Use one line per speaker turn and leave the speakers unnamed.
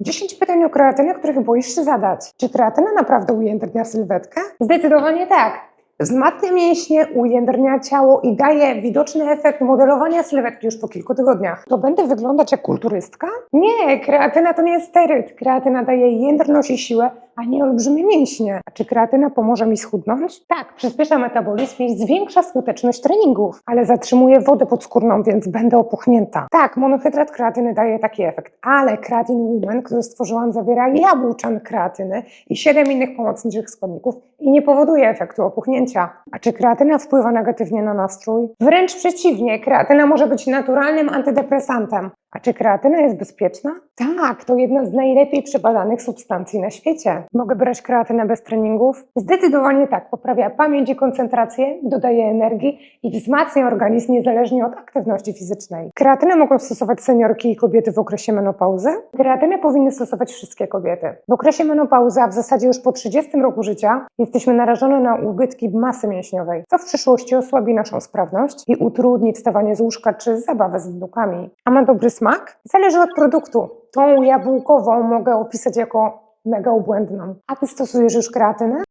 10 pytań o kreatynę, których boisz się zadać. Czy kreatyna naprawdę ujędrnia sylwetkę? Zdecydowanie tak. Wzmacnia mięśnie, ujędrnia ciało i daje widoczny efekt modelowania sylwetki już po kilku tygodniach. To będę wyglądać jak kulturystka? Nie, kreatyna to nie jest steryt. Kreatyna daje jędrność i siłę, a nie olbrzymie mięśnie. Czy kreatyna pomoże mi schudnąć? Tak, przyspiesza metabolizm i zwiększa skuteczność treningów, ale zatrzymuje wodę podskórną, więc będę opuchnięta. Tak, monohydrat kreatyny daje taki efekt, ale kreatyn Woman, który stworzyłam, zawiera jabłczan kreatyny i 7 innych pomocniczych składników i nie powoduje efektu opuchnięcia. A czy kreatyna wpływa negatywnie na nastrój? Wręcz przeciwnie, kreatyna może być naturalnym antydepresantem. A czy kreatyna jest bezpieczna? Tak, to jedna z najlepiej przebadanych substancji na świecie. Mogę brać kreatynę bez treningów? Zdecydowanie tak. Poprawia pamięć i koncentrację, dodaje energii i wzmacnia organizm niezależnie od aktywności fizycznej. Kreatynę mogą stosować seniorki i kobiety w okresie menopauzy? Kreatynę powinny stosować wszystkie kobiety. W okresie menopauzy, a w zasadzie już po 30 roku życia, jesteśmy narażone na ubytki masy mięśniowej, co w przyszłości osłabi naszą sprawność i utrudni wstawanie z łóżka czy zabawę z wnukami. A ma dobry smak? Zależy od produktu. Tą jabłkową mogę opisać jako mega obłędną. A ty stosujesz już kreatynę?